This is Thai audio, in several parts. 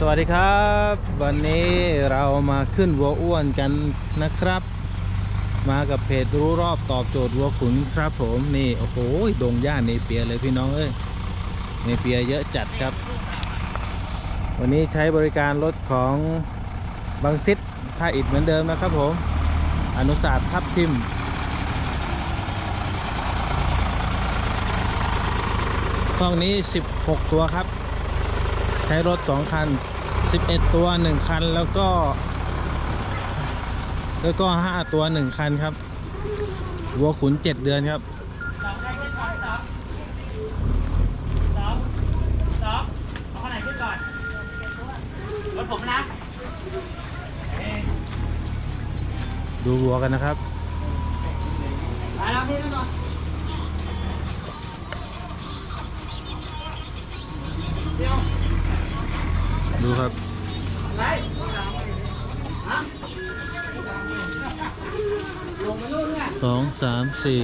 สวัสดีครับ วันนี้เรามาขึ้นวัวอ้วนกันนะครับ มากับเพจรู้รอบตอบโจทย์วัวขุนครับ ผมนี่โอ้โหดงหญ้าเนเปียเลยพี่น้องเอ้ยเนเปียเยอะจัดครับ วันนี้ใช้บริการรถของบางซิดท่าอิดเหมือนเดิมนะครับผม อนุสาสตร์ทับทิมช่องนี้ 16 ตัวครับ ใช้รถ 2 คัน 11 ตัว 1 คันแล้วก็ แล้วก็ 5 ตัว 1 คันครับวัวขุน 7 เดือนครับสองได้ขึ้นก่อนสองสองสองเอาข้างไหนขึ้นก่อนรถผมนะเอ้ยดูวัวกันนะครับไปแล้วพี่นั่นก่อนเดี๋ยว ดูครับสองสามสี่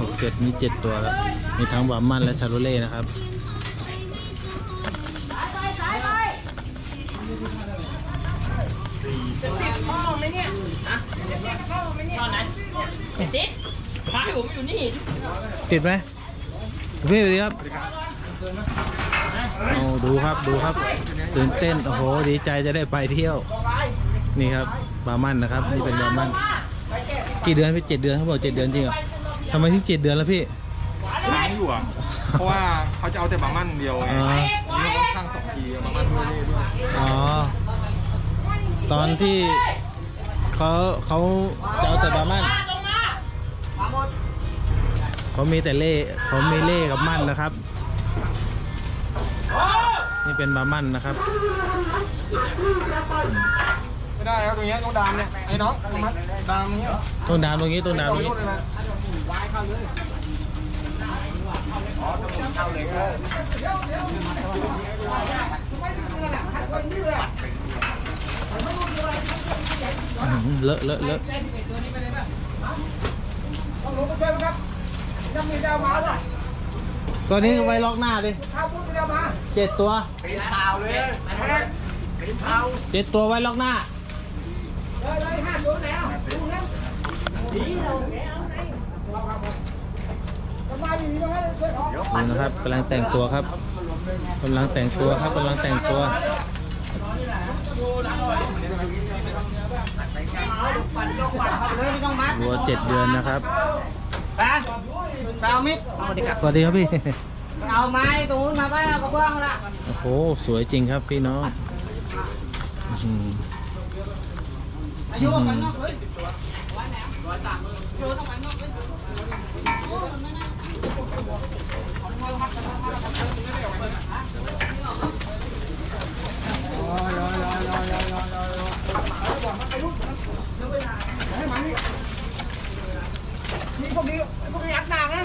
หกเจ็ดมีเจ็ดตัวแล้ว มีทั้งบามันและชาโรเล่นะครับติดพ่อไหมเนี่ยฮะติดพ่อไหมเนี่ยตอนนั้นติดพายผมอยู่นี่ติดไหมพี่สวัสดีครับเอาดูครับดูครับ ตื่นเต้น โอ้โห ดีใจจะได้ไปเที่ยว นี่ครับบามันนะครับ นี่เป็นบามัน กี่เดือนพี่เจ็ดเดือนเขาบอกเจ็ดเดือนจริงเหรอทำไมถึงเจ็ดเดือนแล้วพี่ล้างอยู่อะเพราะว่าเขาจะเอาแต่บามันเดียวไงอ๋อนี่เขาช่างสองทีเอาบามันด้วยนี่ด้วยอ๋อ ตอนที่เขาเขาจะเอาแต่บามันเขามีแต่เล่เขามีเล่กับมันนะครับ นี่เป็นบามันนะครับ ไม่ได้ครับตรงเนี้ยต้องดามเนี่ยไอ้น้องเอามัดดามนี้เหรอต้นดามตรงนี้ต้นดามตรงนี้อื้อหือเลอะเลอะเลอะต้องลงไปช่วยมั้งครับยังมีดาวมาป่ะ ตัวนี้ไว้ล็อกหน้าดิข้าวพุ่งไปดาวมาเจ็ดตัวปีนเท้าเลยปีนเท้าเจ็ดตัวไว้ล็อกหน้าเลยเลยห้าตัวแล้วดูแล้วดีเราแกเอาไหนทำไมอยู่ตรงนั้นช่วยออกดูนะครับกำลังแต่งตัวครับกำลังแต่งตัวครับกำลังแต่งตัวปั่นยกปั่นครับเลยไม่ต้องมัดวัวเจ็ดเดือนนะครับ ไปไปเอามิดสวัสดีครับสวัสดีครับพี่ เอาไม้ตรงนู้นมาไปเอากระเบื้องละโอ้โห สวยจริงครับพี่น้องอื้อหืออายุไปนอกเลยไว้แหนมร้อยสามมือโยนออกไปนอกเลยโอ้ยมันไม่น่า นี่พวกนี้พวกนี้อัดหนาไง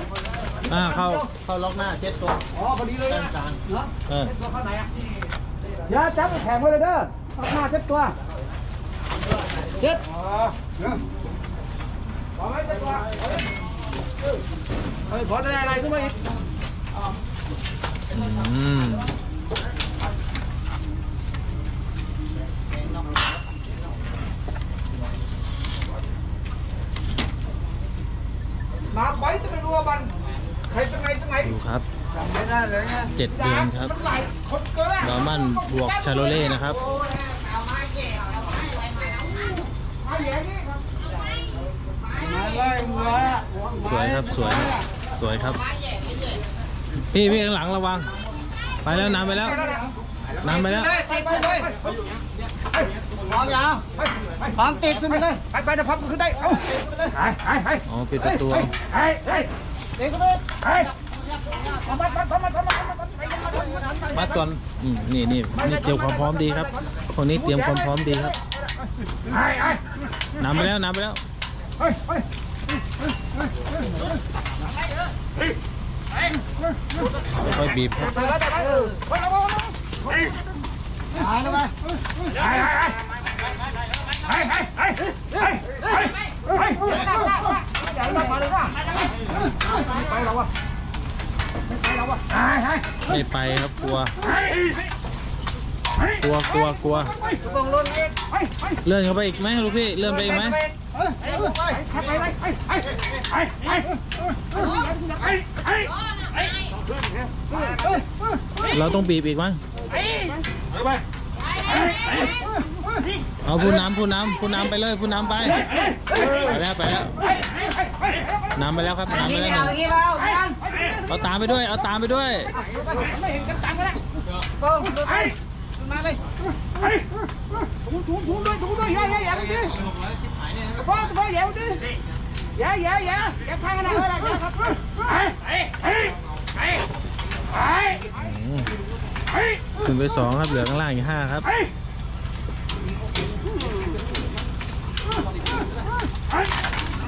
อ่าเข้าเข้าล็อกหน้าเจ็ดตัวอ๋อพอดีเลยนะกลางเหรอเออตัวเข้าไหนอะอย่าจับแข็งไว้เลยเด้อเอาหน้าเจ็ดตัวเจ็ดอ๋อเนี่ยพอไหมเจ็ดตัวเฮ้ยพอจะได้อะไรขึ้นมาอีกอืมมาไว้จะไปรัวมัน ครับเจ็ดเดือนครับดอมันบวกชาโลเล่นะครับสวยครับสวยสวยครับ พี่พี่ข้างหลังระวัง ไปแล้วน้ำไปแล้วน้ำไปแล้ววางติดขึ้นไปเลยไปไปนะพับขึ้นได้เอ้าไปไปไปอ๋อปิดประตูไปไปไปไป มามัดก่อนอืมนี่นี่นี่เตรียมความพร้อมดีครับคนนี้เตรียมความพร้อมดีครับนำไปแล้วนำไปแล้วเฮ้ยเฮ้ยค่อยบีบครับไปแล้ว ไม่ไปครับกลัว กลัวกลัวกลัวเลื่อนเข้าไปอีกไหมลูกพี่เลื่อนไปอีกไหมเราต้องบีบอีกมั้ง เอาผู้น้ำผู้น้ำผู้น้ำไปเลยผู้น้ำไปไปแล้วไปแล้วน้ำไปแล้วครับน้ำไปแล้วหนึ่งเอาตามไปด้วยเอาตามไปด้วยไม่เห็นกันตังค์แล้วก็ไปมาเลยถูถูถูด้วยถูด้วยอย่าอย่าอย่าดิพ่อพ่ออย่าดิอย่าอย่าอย่าอย่าพังกันนะเวลาครับไปไปไปไปอืมขึ้นไปสองครับเหลือข้างล่างอีกห้าครับ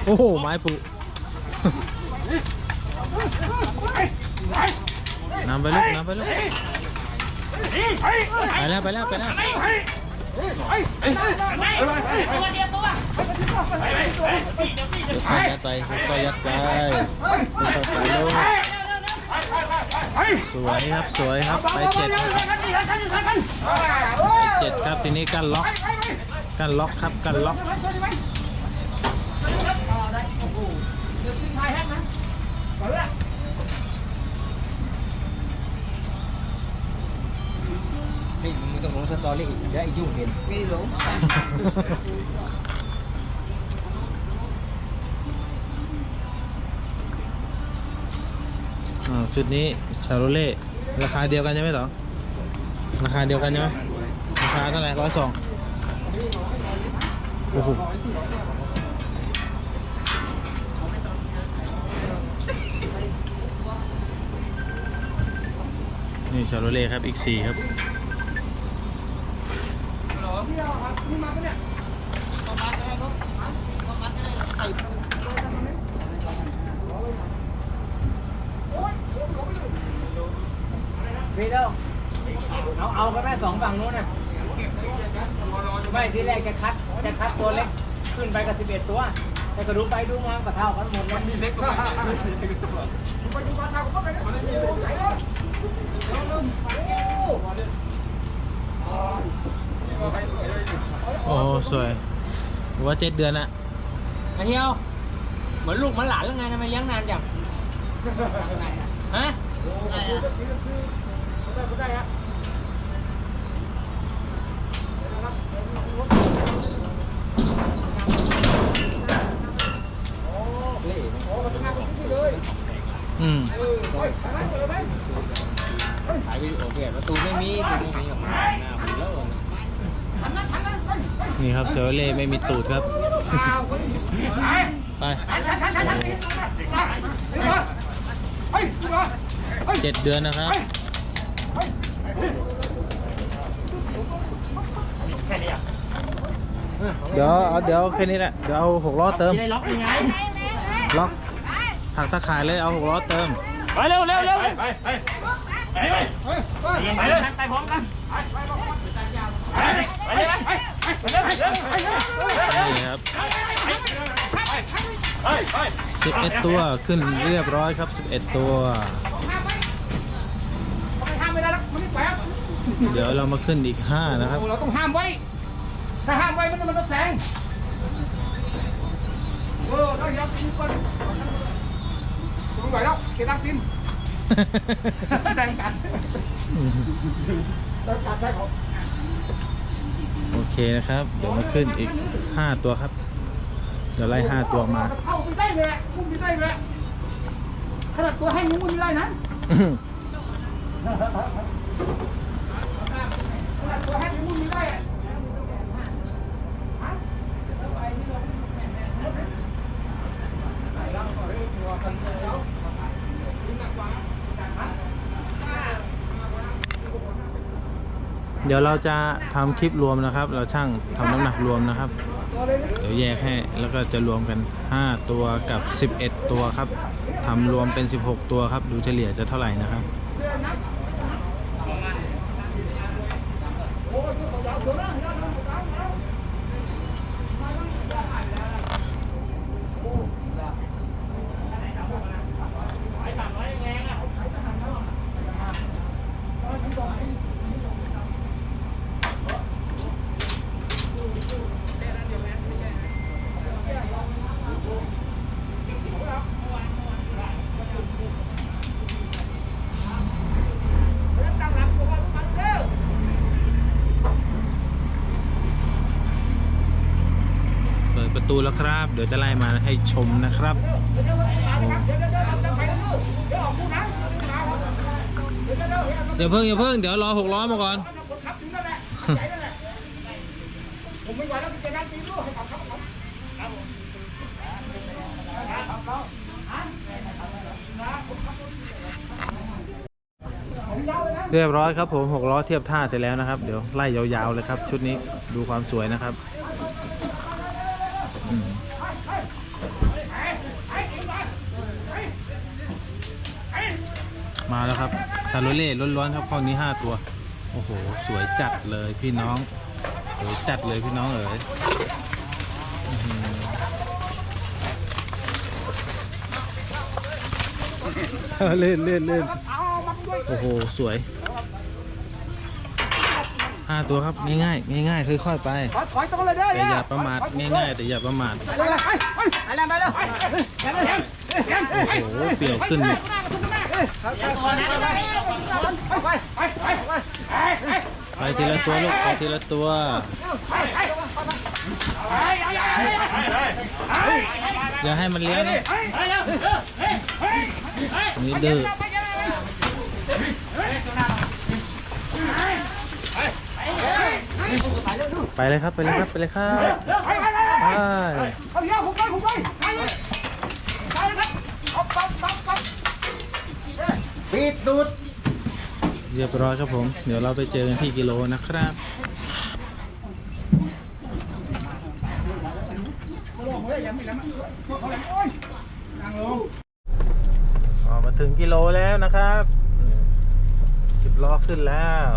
โอ้โห ไม้ปุนำไปลูกนำไปลูกไปแล้วไปแล้วไปแล้วค่อยๆยัดไปค่อยยัดไปค่อยๆไปลูกสวยครับสวยครับไปเจ็ดครับเจ็ดครับทีนี้กันล็อกกันล็อกครับกันล็อก นี่มึงต้องลงสตอรี่เดี๋ยวไอ้ยุ่งเห็นไม่ลงอ่าชุดนี้ชาโรเล่ราคาเดียวกันใช่ไหมเหรอ ราคาเดียวกันใช่ไหมราคาเท่าไหร่ร้อยสองโอ้โหนี่ชาโรเล่ครับอีกสี่ครับ พี่เด้าเอาเอากันแม่สองฝั่งนู้นน่ะ ไม่ที่แรกจะคัด จะคัดตัวเล็ก ขึ้นไปกับสิบเอ็ดตัว แต่ก็ดูไปดูมาก็เท่ากันหมดแล้วมีเล็กก็ไปโอ้ โหสวยว่าเจ็ดเดือนอะมาเที่ยว เหมือนลูกเหมือนหลานแล้วไงทำไมเลี้ยงนานจังฮะอืมถ่ายวิดีโอเปลี่ยนประตูไม่มีประตูไม่มีออกมาหน้าผมแล้ว นี่ครับเชาโรเล่ไม่มีตูดครับ ไปเจ็ดเดือนนะครับแค่นี้อะเดี๋ยวเอาเดี๋ยวแค่นี้แหละ เดี๋ยวเอาหกล้อเติมได้ล็อกยังไง ล็อกถักตะข่ายเลยเอาหกล้อเติม ไปเร็วเร็วเร็วไปไปไปไปไปเลยไปพร้อมกันไปเลยไปเลยไปเลยไปเลย นี่ครับสิบเอ็ดตัวขึ้นเรียบร้อยครับสิบเอ็ดตัวห้ามไม่ได้แล้วมันไม่แปลกเดี๋ยวเรามาขึ้นอีกห้านะครับ เราต้องห้ามไว้ ถ้าห้ามไว้มันมันต้องแสงเออแล้วยับกินก่อนตรงไหนแล้วเกตักกินแดงกัดแดงกัดใช่ของ โอเคนะครับ เดี๋ยวมาขึ้นอีกห้าตัวครับ เดี๋ยวไล่ห้าตัวมาเข้าไปได้เลยมุ้งไปได้เลยขนาดตัวแห้งยังมุ้งไม่ได้นะขนาดตัวแห้งยังมุ้งไม่ได้อะ เดี๋ยวเราจะทำคลิปรวมนะครับ เราช่างทำน้ำหนักรวมนะครับ เดี๋ยวแยกให้แล้วก็จะรวมกัน 5 ตัวกับ 11 ตัวครับทำรวมเป็น 16 ตัวครับ ดูเฉลี่ยจะเท่าไหร่นะครับ เตูแล้วครับ เดี๋ยวจะไล่มาให้ชมนะครับเดี๋ยวเดี๋ยวมาเลยครับเดี๋ยวเดี๋ยวเดี๋ยวจะไปแล้วลูกเดี๋ยวออกคู่นะเดี๋ยวเดี๋ยวเดี๋ยวเดี๋ยวอย่าเพิ่งอย่าเพิ่งเดี๋ยวรอหกล้อมาก่อนคนขับถึงนั่นแหละใหญ่นั่นแหละผมไม่ไหวแล้วคุณจะนั่งตีลูกให้ขับครับผมครับผมครับเราฮะนะผมขับรถผมยาวเลยนะเรียบร้อยครับผมหกล้อเทียบท่าเสร็จแล้วนะครับ เดี๋ยวไล่ยาวๆเลยครับ ชุดนี้ดูความสวยนะครับ มาแล้วครับ ชาโลเล่ล้วนๆครับข้อนี้ห้าตัว โอ้โห สวยจัดเลยพี่น้องสวยจัดเลยพี่น้องเอ๋ยเล่นเล่นเล่นโอ้โห สวยห้าตัวครับง่ายๆง่ายๆค่อยๆไปถอยถอยตรงเลยเด้อแต่อย่าประมาทง่ายๆแต่อย่าประมาทโอ้โหเปลี่ยวขึ้น ไปทีละตัวลูกไปทีละตัว อย่าให้มันเลี้ยงนะนี่ดื้อไปเลยครับไปเลยครับไปเลยครับไปผมไปไปเลยไปเลยครับเอาปั๊บปั๊บปั๊บ ปิดตูดเรียบร้อยครับผม เดี๋ยวเราไปเจอกันที่กิโลนะครับลงเลยยังไม่แล้วมั้งเขาเลยโอ้ยนั่งลงออกมาถึงกิโลแล้วนะครับสิบล้อขึ้นแล้ว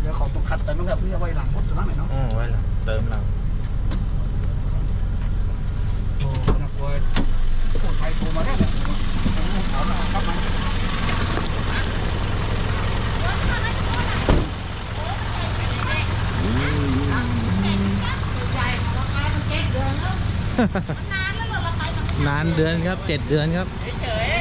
เดี๋ยวขอต้องคัดแต่ต้องแบบเพื่อไว้หลังรถตัวนั้นหน่อยเนาะอืมไว้หลังเติมหลังโอ้นักเว้ยโอ้ไท ยโทรมาแล้วเนี่ยถามมาครับมานานเดือนครับเจ็ดเดือนครับเฮ้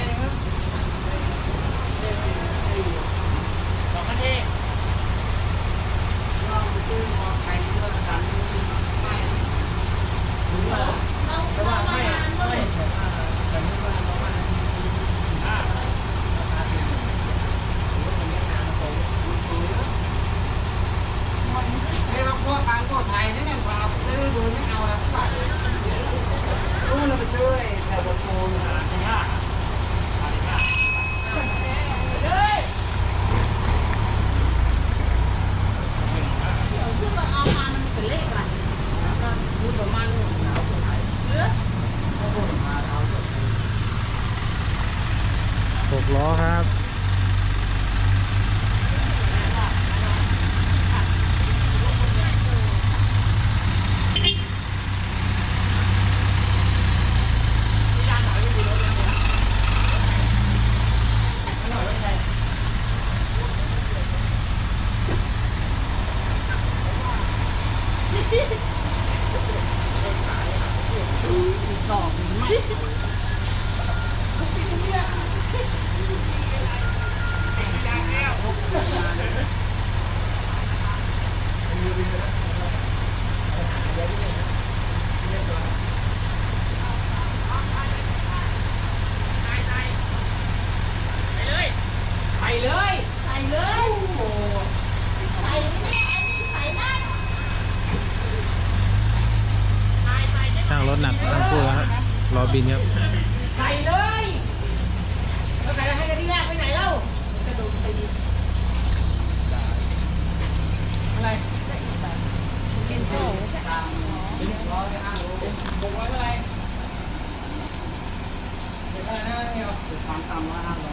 เนี่ยความต่ำร้อยห้าโล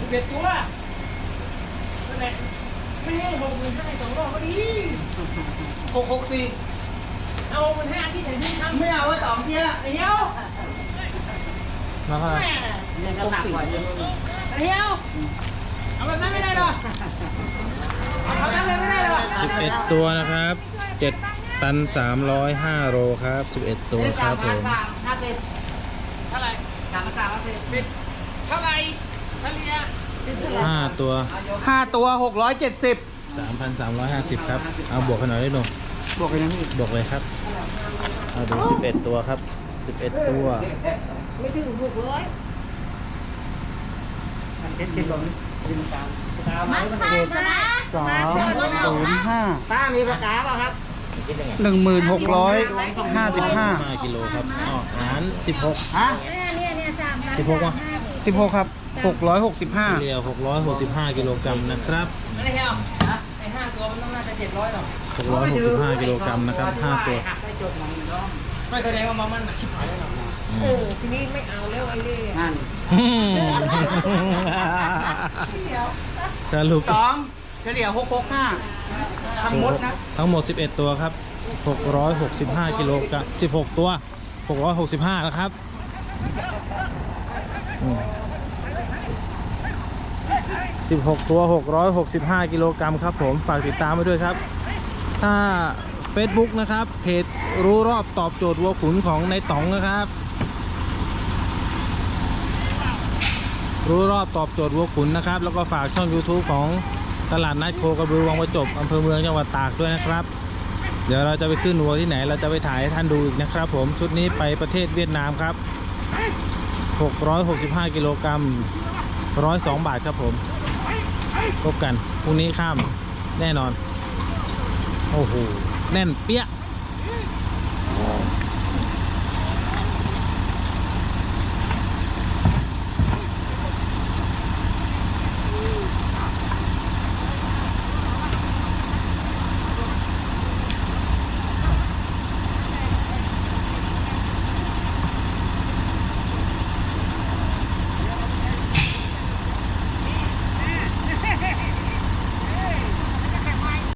สิบเอ็ดตัวนั่นแหละไม่ให้หกหมื่นห้าสองรอบก็ดีหกหกสี่เอาหกหมื่นห้าที่ไหนที่ทำไม่เอาไว้สองเที่ยไอ้เหี้ยวแล้วก็แม่น่ะเนี่ยก็หนักกว่าไอ้เหี้ยวเอาแบบนั้นไม่ได้หรอเอาแบบนั้นเลยไม่ได้หรอสิบเอ็ดตัวนะครับเจ็ด ตันสามร้อยห้าโลครับสิบเอ็ดตัวครับผมห้าสิบเท่าไหร่สามสามห้าสิบเป็นเท่าไหร่เฉลี่ยห้าตัวห้าตัวหกร้อยเจ็ดสิบสามพันสามร้อยห้าสิบครับ เอาบวกกันหน่อยได้หนูบวกกันยังพี่บวกเลยครับ เอาดูสิบเอ็ดตัวครับสิบเอ็ดตัวไม่ถึงหกร้อยมันเจ็ดเจ็ดลงยืนกลางมันผ่านมานะสองศูนย์ห้าป้ามีปากกาเปล่าครับ คิดยังไงหนึ่งหมื่นหกร้อยห้าสิบห้าห้ากิโลครับอ๋อหารสิบหกฮะเนี่ยเนี่ยเนี่ยสามพันสิบหกวะสิบหกครับหกร้อยหกสิบห้าเฉลี่ย665กิโลกรัมนะครับไม่ได้เหรอไอ้ห้าตัวมันต้องน่าจะเจ็ดร้อยหรอก665กิโลกรัมนะครับ5ตัวไม่แสดงว่ามันมันชิบหายเลยหรอกอืเอมอทีนี้ไม่เอาแล้วไอ้เล่นั่นสรุปสอง เฉลี่ยหกหกห้าทั้งหมดนะ ทั้งหมด 11 ตัวครับ 665กิโลกรัม16 ตัว 665นะครับ16 ตัว 665 กิโลกรัมครับผม ฝากติดตามไว้ด้วยครับ ถ้า Facebook นะครับ เพจรู้รอบตอบโจทย์วัวขุนของในต๋องนะครับ รู้รอบตอบโจทย์วัวขุนนะครับ แล้วก็ฝากช่อง YouTube ของ ตลาดนัดโคกระบือวังประจบอำเภอเมืองจังหวัดตากด้วยนะครับ เดี๋ยวเราจะไปขึ้นวัวที่ไหน เราจะไปถ่ายให้ท่านดูอีกนะครับ ผมชุดนี้ไปประเทศเวียดนามครับ 665 กิโลกรัม102 บาทครับผมพบกันพรุ่งนี้ข้ามแน่นอน โอ้โห แน่นเปี้ย